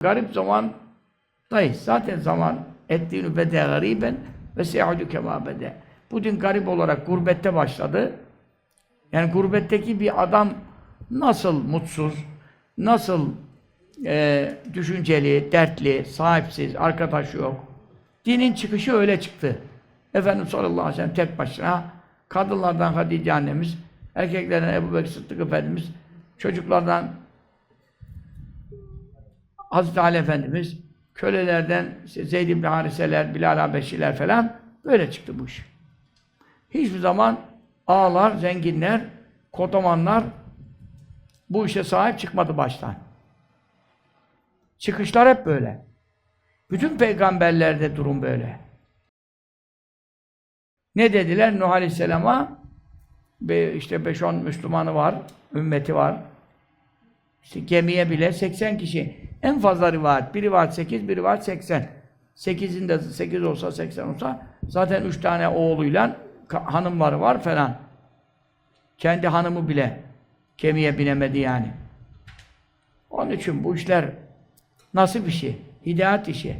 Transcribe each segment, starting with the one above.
Garip zaman dayız. Zaten zaman ettiğini bede gariben ve seyahudu kema bede. Bu din garip olarak gurbette başladı. Yani gurbetteki bir adam nasıl mutsuz, nasıl e, düşünceli, dertli, sahipsiz, arkadaşı yok. Dinin çıkışı öyle çıktı. Efendimiz sallallahu aleyhi ve sellem tek başına, kadınlardan Hatice annemiz, erkeklerden Ebu Bekir Sıddık Efendimiz, çocuklardan Hazreti Ali Efendimiz, kölelerden işte Zeyd ibn Hariseler, Bilal Habeşiler falan böyle çıktı bu iş. Hiçbir zaman ağalar, zenginler, kodamanlar bu işe sahip çıkmadı baştan. Çıkışlar hep böyle. Bütün peygamberlerde durum böyle. Ne dediler Nuh Aleyhisselam'a? İşte 5-10 Müslümanı var, ümmeti var. İşte gemiye bile 80 kişi. En fazla rivayet. Bir rivayet 8, bir rivayet 80. 8'in de 8 olsa 80 olsa zaten 3 tane oğluyla hanımları var falan. Kendi hanımı bile gemiye binemedi yani. Onun için bu işler bir şey? Hidayet işi.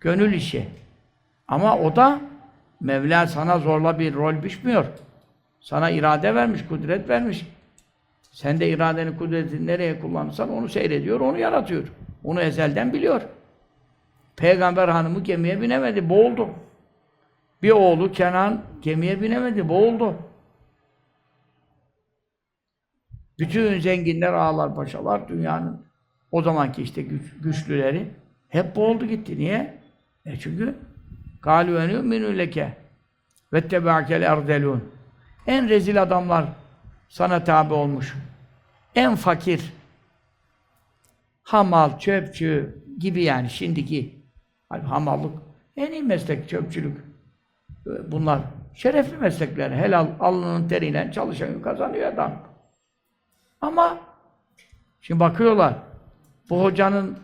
Gönül işi. Ama o da Mevla sana zorla bir rol biçmiyor. Sana irade vermiş, kudret vermiş. Sen de iradeni, kudretini nereye kullanırsan onu seyrediyor, onu yaratıyor. Onu ezelden biliyor. Peygamber hanımı gemiye binemedi, boğuldu. Bir oğlu Kenan gemiye binemedi, boğuldu. Bütün zenginler, ağalar, paşalar, dünyanın o zamanki işte güç, güçlüleri hep boğuldu gitti. Niye? E çünkü قَالُوا اَنْ يُؤْمِنُوا لَكَ وَاتَّبَعَكَ الْاَرْدَلُونَ En rezil adamlar sana tabi olmuş. En fakir, hamal, çöpçü gibi yani şimdiki hamallık en iyi meslek çöpçülük. Bunlar şerefli meslekler. Helal alnının teriyle çalışan kazanıyor adam. Ama şimdi bakıyorlar bu hocanın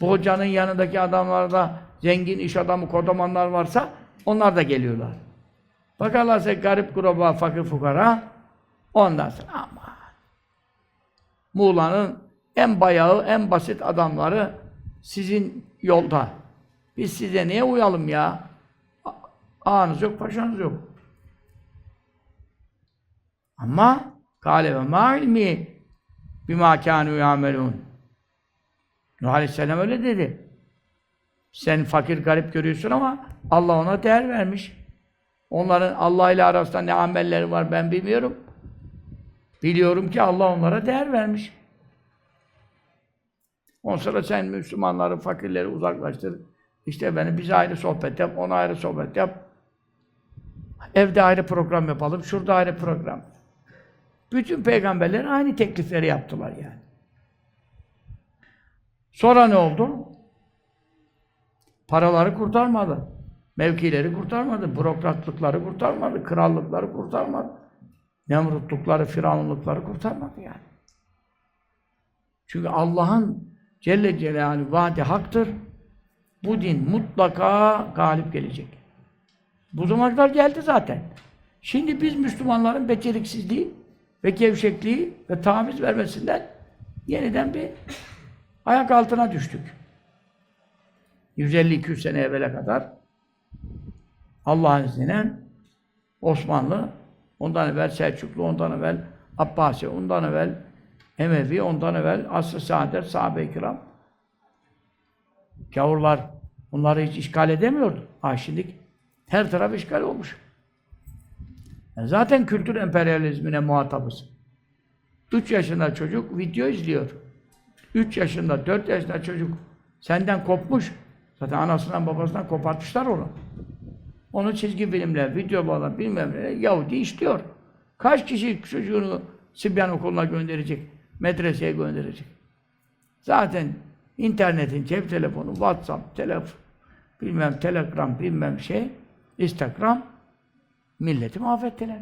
bu hocanın yanındaki adamlarda zengin iş adamı, kodamanlar varsa onlar da geliyorlar. Bakarlarsa garip kuraba, fakir fukara ondan sonra ama Muğla'nın en bayağı, en basit adamları sizin yolda. Biz size niye uyalım ya? Ağanız yok, paşanız yok. Ama kâle ve mâ ilmi bimâ kânû yâmelûn. Nuh Aleyhisselam öyle dedi. Sen fakir garip görüyorsun ama Allah ona değer vermiş. Onların Allah ile arasında ne amelleri var ben bilmiyorum. Biliyorum ki Allah onlara değer vermiş. Ondan sonra sen Müslümanları, fakirleri uzaklaştır. İşte beni biz ayrı sohbet yap, ona ayrı sohbet yap. Evde ayrı program yapalım, şurada ayrı program. Bütün peygamberler aynı teklifleri yaptılar yani. Sonra ne oldu? Paraları kurtarmadı. Mevkileri kurtarmadı. Bürokratlıkları kurtarmadı. Krallıkları kurtarmadı. Nemrutlukları, firavunlukları kurtarmadı yani. Çünkü Allah'ın Celle Celaluhu vaadi haktır. Bu din mutlaka galip gelecek. Bu zamanlar geldi zaten. Şimdi biz Müslümanların beceriksizliği ve gevşekliği ve taviz vermesinden yeniden bir ayak altına düştük. 150-200 sene evvele kadar Allah'ın izniyle Osmanlı, ondan evvel Selçuklu, ondan evvel Abbasi, ondan evvel Emevi, ondan evvel Asr-ı Saadet, sahabe-i kiram. Gavurlar bunları hiç işgal edemiyordu. Ha her taraf işgal olmuş. Yani zaten kültür emperyalizmine muhatabız. 3 yaşında çocuk video izliyor. 3 yaşında, 4 yaşında çocuk senden kopmuş. Zaten anasından babasından kopartmışlar onu. Onu çizgi filmler, videolarla bilmem ne Yahudi işliyor. Kaç kişi çocuğunu Sibyan okuluna gönderecek, medreseye gönderecek. Zaten internetin, cep telefonu, WhatsApp, telefon, bilmem Telegram, bilmem şey, Instagram milleti mahvettiler.